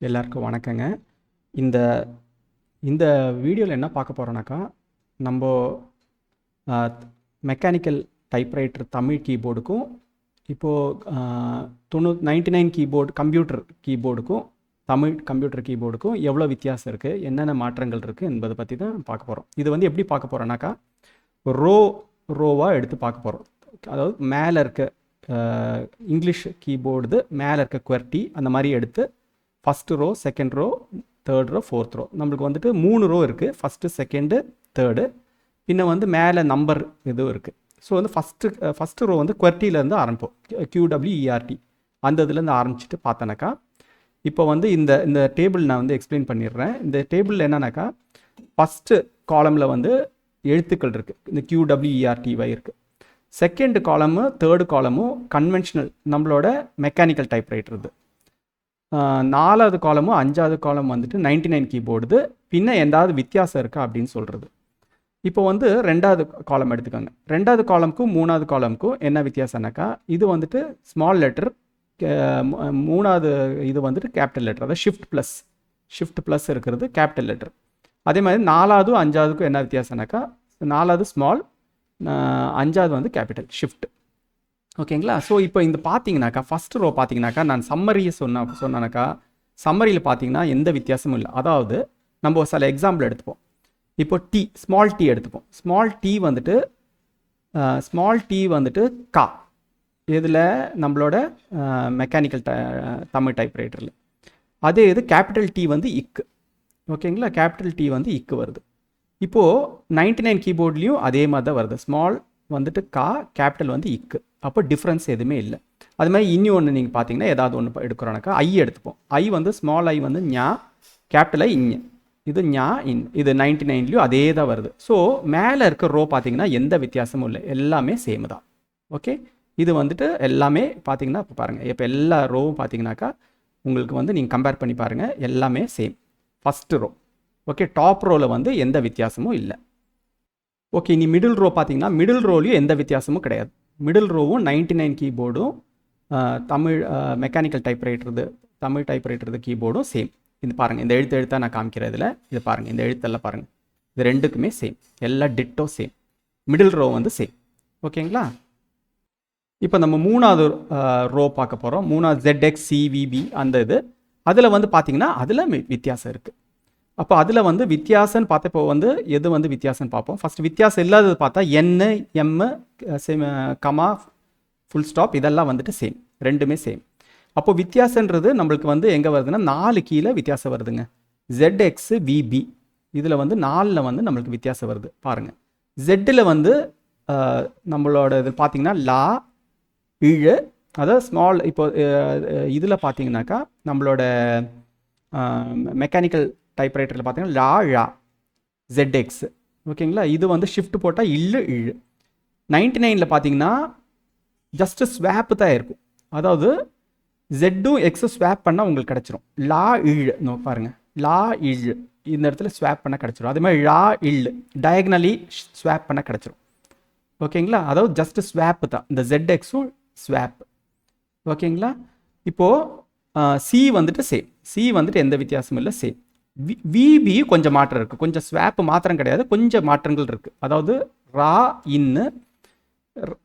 எல்லாருக்கும் வணக்கங்க. இந்த இந்த வீடியோவில் என்ன பார்க்க போகிறோன்னாக்கா நம்ம மெக்கானிக்கல் டைப்ரைட்டர் தமிழ் கீபோர்டுக்கும் இப்போது தொண்ணூ நைன்டி நைன் கீபோர்டு கம்ப்யூட்டர் கீபோர்டுக்கும் தமிழ் கம்ப்யூட்டர் கீபோர்டுக்கும் எவ்வளோ வித்தியாசம் இருக்குது என்னென்ன மாற்றங்கள் இருக்குது என்பதை பற்றி தான் பார்க்க போகிறோம் இது வந்து எப்படி பார்க்க போகிறோன்னாக்கா ரோ ரோவாக எடுத்து பார்க்க போகிறோம் அதாவது மேலே இருக்க இங்கிலீஷ் கீபோர்டு மேலே இருக்க குவர்ட்டி அந்த மாதிரி எடுத்து first row second row third row fourth row நம்மளுக்கு வந்துட்டு மூணு ரோ இருக்குது ஃபஸ்ட்டு செகண்டு தேர்டு பின்ன வந்து மேலே நம்பர் இதுவும் இருக்குது ஸோ வந்து ஃபஸ்ட்டு ஃபஸ்ட்டு ரோ வந்து குவர்ட்டிலேருந்து ஆரம்பிப்போம். கியூடபிள்யூஇஆர்டி அந்த இதுலேருந்து ஆரம்பிச்சிட்டு பார்த்தோன்னாக்கா இப்போ வந்து இந்த இந்த டேபிள் நான் வந்து எக்ஸ்பிளைன் பண்ணிடுறேன். இந்த டேபிளில் என்னன்னாக்கா ஃபஸ்ட்டு காலமில் வந்து எழுத்துக்கள் இருக்குது இந்த கியூடபிள்யூஇஆர்டிவை இருக்குது செகண்ட் காலமு தேர்டு காலமும் கன்வென்ஷனல் நம்மளோட மெக்கானிக்கல் டைப்ரைட்டர் இது. நாலாவது காலமும் அஞ்சாவது காலம் வந்துட்டு நைன்டி நைன் கீபோர்டுது பின்ன எந்தாவது வித்தியாசம் இருக்கா அப்படின்னு சொல்கிறது இப்போ வந்து ரெண்டாவது காலம் எடுத்துக்கோங்க. ரெண்டாவது காலமுக்கும் மூணாவது காலமுக்கும் என்ன வித்தியாசம்னாக்கா இது வந்துட்டு ஸ்மால் லெட்டர் மூணாவது இது வந்துட்டு கேபிட்டல் லெட்டர் அதாவது ஷிஃப்ட் ப்ளஸ் ஷிஃப்ட் ப்ளஸ் இருக்கிறது கேபிட்டல் லெட்டர் அதே மாதிரி நாலாவதும் அஞ்சாவதுக்கும் என்ன வித்தியாசம்னாக்கா நாலாவது ஸ்மால் அஞ்சாவது வந்து கேபிட்டல் ஷிஃப்ட் ஓகேங்களா? ஸோ இப்போ இந்த பார்த்தீங்கன்னாக்கா ஃபஸ்ட் ரோ பார்த்தீங்கன்னாக்கா நான் சம்மரியை சொன்ன சொன்னானாக்கா சம்மரியில் பார்த்தீங்கன்னா எந்த வித்தியாசமும் இல்லை. அதாவது நம்ம ஒரு சில எக்ஸாம்பிள் எடுத்துப்போம். இப்போ டி ஸ்மால் டி எடுத்துப்போம். ஸ்மால் டி வந்துட்டு ஸ்மால் டி வந்துட்டு கா இதில் நம்மளோட மெக்கானிக்கல் தமிழ் டைப்ரைட்டரில் அதே இது கேபிட்டல் டி வந்து இக்கு ஓகேங்களா? கேபிட்டல் டி வந்து இக்கு வருது. இப்போது நைன்டி நைன் கீபோர்ட்லேயும் அதே மாதிரி தான் வருது. ஸ்மால் வந்துட்டு கா கேபிட்டல் வந்து இக்கு அப்போ டிஃப்ரென்ஸ் எதுவுமே இல்லை. அது மாதிரி இனி ஒன்று நீங்கள் பார்த்தீங்கன்னா ஏதாவது ஒன்று எடுக்கிறோனாக்கா ஐ எடுத்துப்போம். ஐ வந்து ஸ்மால் ஐ வந்து ஞா கேபிட்டல் ஐ இஞ் இது ஞா இன். இது நைன்டி நைன்லேயும் அதே தான் வருது. ஸோ மேலே இருக்க ரோ பார்த்தீங்கன்னா எந்த வித்தியாசமும் இல்லை. எல்லாமே சேம் தான். ஓகே இது வந்துட்டு எல்லாமே பார்த்தீங்கன்னா இப்போ பாருங்கள் இப்போ எல்லா ரோவும் பார்த்தீங்கன்னாக்கா உங்களுக்கு வந்து நீங்கள் கம்பேர் பண்ணி பாருங்கள் எல்லாமே same first row okay top ரோவில் வந்து எந்த வித்தியாசமும் இல்லை. ஓகே நீ மிடில் ரோ பார்த்தீங்கன்னா மிடில் ரோலையும் எந்த வித்தியாசமும் கிடையாது. மிடில் ரோவும் நைன்டி நைன் கீபோர்டும் தமிழ் மெக்கானிக்கல் டைப்ரைட்டருது தமிழ் டைப்ரைட்டருது கீபோர்டும் சேம் இது பாருங்கள் இந்த எழுத்து எழுத்தாக நான் காமிக்கிறதுல இது பாருங்கள் இந்த எழுத்தெல்லாம் பாருங்கள் இது ரெண்டுக்குமே சேம் எல்லா டிட்டோ சேம் மிடில் ரோ வந்து சேம் ஓகேங்களா? இப்போ நம்ம மூணாவது ரோ பார்க்க போகிறோம் மூணாவது ZX சிவிபி அந்த இது. அதில் வந்து பார்த்தீங்கன்னா அதில் வித்தியாசம் இருக்குது அப்போ அதில் வந்து வித்தியாசம்னு பார்த்தப்போ வந்து எது வந்து வித்தியாசம்னு பார்ப்போம். ஃபஸ்ட் வித்தியாசம் இல்லாதது பார்த்தா N M same comma full stop இதெல்லாம் வந்துட்டு சேம் ரெண்டுமே சேம் அப்போது வித்தியாசன்றது நம்மளுக்கு வந்து எங்கே வருதுன்னா நாலு கீழே வித்தியாசம் வருதுங்க. ஜெட் எக்ஸ் விபி இதில் வந்து நாலில் வந்து நம்மளுக்கு வித்தியாசம் வருது. பாருங்கள் ஜெட்டில் வந்து நம்மளோட இது பார்த்தீங்கன்னா லா இழு அதாவது ஸ்மால் இப்போ இதில் பார்த்தீங்கன்னாக்கா நம்மளோட மெக்கானிக்கல் டைப்ரைட்டரில் பார்த்தீங்கன்னா லா ழா எக்ஸ் ஓகேங்களா? இது வந்து ஷிஃப்ட் போட்டால் இல்லு இழு. நைன்டி நைனில் பார்த்தீங்கன்னா ஜஸ்ட்டு ஸ்வாப்பு தான் இருக்கும். அதாவது ஜெட்டும் எக்ஸும் ஸ்வாப் பண்ணால் உங்களுக்கு கிடச்சிரும். லா இழு. நோ பாருங்கள் லா இழு. இந்த இடத்துல ஸ்வாப் பண்ணால் கிடச்சிரும். அதே மாதிரி லா இழு. டயக்னலி ஸ்வாப் பண்ண கிடச்சிரும். ஓகேங்களா? அதாவது ஜஸ்ட் ஸ்வாப்பு தான். இந்த ஜெட் எக்ஸும் ஸ்வாப் ஓகேங்களா? இப்போது சி வந்துட்டு சேம் சி வந்துட்டு எந்த வித்தியாசமும் இல்லை. சேம் வி விபி கொஞ்சம் மாற்றம் இருக்குது கொஞ்சம் ஸ்வாப் மாத்திரம் கிடையாது. கொஞ்சம் மாற்றங்கள் இருக்குது அதாவது ரா இன்னு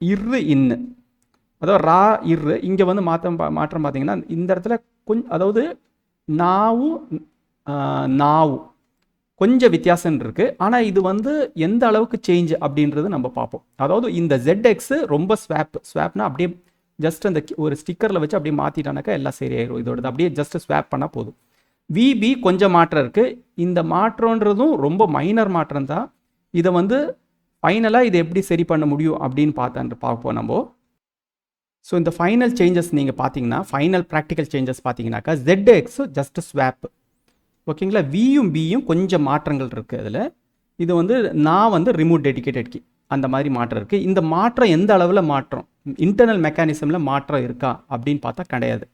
இரு இன்னு அதாவது ரா இரு இங்கே வந்து மாற்றம் பா- மாற்றம் பார்த்தீங்கன்னா இந்த இடத்துல கொஞ்சம் அதாவது நாவும் நாவும் கொஞ்சம் வித்தியாசம் இருக்குது ஆனால் இது வந்து எந்த அளவுக்கு சேஞ்ச் அப்படின்றது நம்ம பார்ப்போம். அதாவது இந்த ZX ரொம்ப ஸ்வாப் ஸ்வாப்னா அப்படியே ஜஸ்ட் அந்த ஒரு ஸ்டிக்கரில் வச்சு அப்படியே மாற்றிட்டானாக்கா எல்லாம் சரியாயிரும். இதோடது அப்படியே ஜஸ்ட் ஸ்வாப் பண்ணால் போதும். விபி கொஞ்சம் மாற்றம் இருக்குது இந்த மாற்றம்ன்றதும் ரொம்ப மைனர் மாற்றம் தான். இதை வந்து ஃபைனலாக இதை எப்படி சரி பண்ண முடியும் அப்படின்னு பார்த்தான்னு பார்ப்போம் நம்ம. ஸோ இந்த ஃபைனல் சேஞ்சஸ் நீங்கள் பார்த்தீங்கன்னா ஃபைனல் ப்ராக்டிக்கல் சேஞ்சஸ் பார்த்தீங்கன்னாக்கா ஜெட் எக்ஸு ஜஸ்ட் ஸ்வாப் ஓகேங்களா வியும் பியும் கொஞ்சம் மாற்றங்கள் இருக்குது அதில். இது வந்து நான் வந்து ரிமோட் டெடிக்கேட்டட் கி அந்த மாதிரி மாற்றம் இருக்குது இந்த மாற்றம் எந்த அளவில் மாற்றம்? இன்டர்னல் மெக்கானிசமில் மாற்றம் இருக்கா அப்படின்னு பார்த்தா கிடையாது.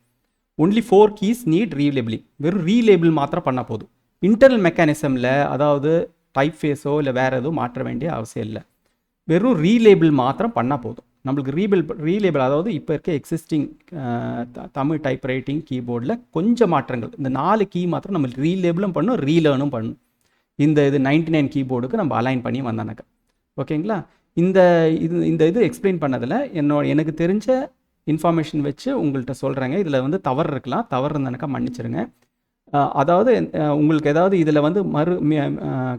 Only four keys need relabeling வெறும் ரீலேபிள் மாத்திரம் பண்ணால் போதும். இன்டர்னல் மெக்கானிசமில் அதாவது டைப் ஃபேஸோ இல்லை வேறு எதுவும் மாற்ற வேண்டிய அவசியம் இல்லை. வெறும் ரீலேபிள் மாத்திரம் பண்ணால் போதும். நம்மளுக்கு ரீபிள் ரீலேபிள் அதாவது இப்போ இருக்க எக்ஸிஸ்டிங் தமிழ் டைப் ரைட்டிங் கீபோர்டில் கொஞ்சம் மாற்றங்கள். இந்த நாலு கீ மாத்திரம் நம்ம ரீலேபிளும் பண்ணும் ரீலேர்னும் பண்ணும் இந்த இது நைன்டி நைன் கீபோர்டுக்கு நம்ம அலைன் பண்ணி வந்தானாக்கா ஓகேங்களா இந்த இது இந்த இது எக்ஸ்பிளைன் பண்ணதில் என்னோட எனக்கு தெரிஞ்ச இன்ஃபர்மேஷன் வச்சு உங்கள்கிட்ட சொல்கிறேங்க இதில் வந்து தவறு இருக்கலாம். தவறு இருந்தனாக்கா மன்னிச்சிருங்க. அதாவது உங்களுக்கு ஏதாவது இதில் வந்து மறு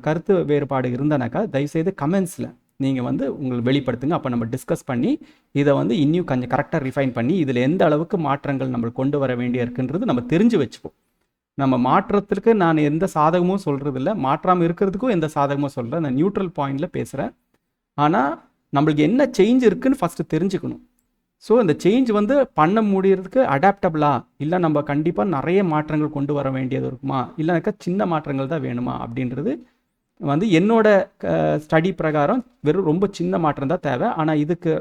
கருத்து வேறுபாடு இருந்தானாக்கா தயவுசெய்து கமெண்ட்ஸில் நீங்கள் வந்து உங்களை வெளிப்படுத்துங்க. அப்போ நம்ம டிஸ்கஸ் பண்ணி இதை வந்து இன்னும் கொஞ்சம் கரெக்டாக ரிஃபைன் பண்ணி இதில் எந்த அளவுக்கு மாற்றங்கள் நம்ம கொண்டு வர வேண்டிய இருக்குன்றது நம்ம தெரிஞ்சு வச்சுப்போம். நம்ம மாற்றத்திற்கு நான் எந்த சாதகமும் சொல்கிறது இல்லை மாற்றாமல் இருக்கிறதுக்கும் எந்த சாதகமும் சொல்கிறேன் நான் நியூட்ரல் பாயிண்டில் பேசுகிறேன் ஆனால் நம்மளுக்கு என்ன சேஞ்ச் இருக்குன்னு ஃபஸ்ட்டு தெரிஞ்சுக்கணும். ஸோ இந்த சேஞ்ச் வந்து பண்ண முடியறதுக்கு அடாப்டபிளா இல்லை நம்ம கண்டிப்பாக நிறைய மாற்றங்கள் கொண்டு வர வேண்டியது இருக்குமா? இல்லைனாக்கா சின்ன மாற்றங்கள் தான் வேணுமா? அப்படின்றது வந்து என்னோட ஸ்டடி பிரகாரம் வெறும் ரொம்ப சின்ன மாற்றம் தான் தேவை. ஆனால் இதுக்கு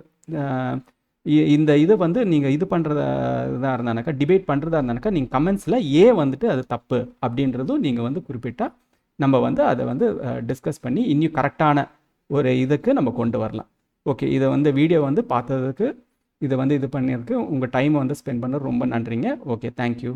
இ- இந்த இது வந்து நீங்கள் இது பண்ணுறதா இதாக இருந்தானாக்கா டிபேட் பண்ணுறதா இருந்தானாக்கா நீங்கள் கமெண்ட்ஸில் ஏ வந்துட்டு அது தப்பு அப்படின்றதும் நீங்கள் வந்து குறிப்பிட்டால் நம்ம வந்து அதை வந்து டிஸ்கஸ் பண்ணி இன்னும் கரெக்டான ஒரு இதுக்கு நம்ம கொண்டு வரலாம். ஓகே இதை வந்து வீடியோ வந்து பார்த்ததுக்கு இதை வந்து இது பண்ணியிருக்கு. உங்கள் டைமை வந்து ஸ்பெண்ட் பண்ண ரொம்ப நன்றிங்க. Okay thank you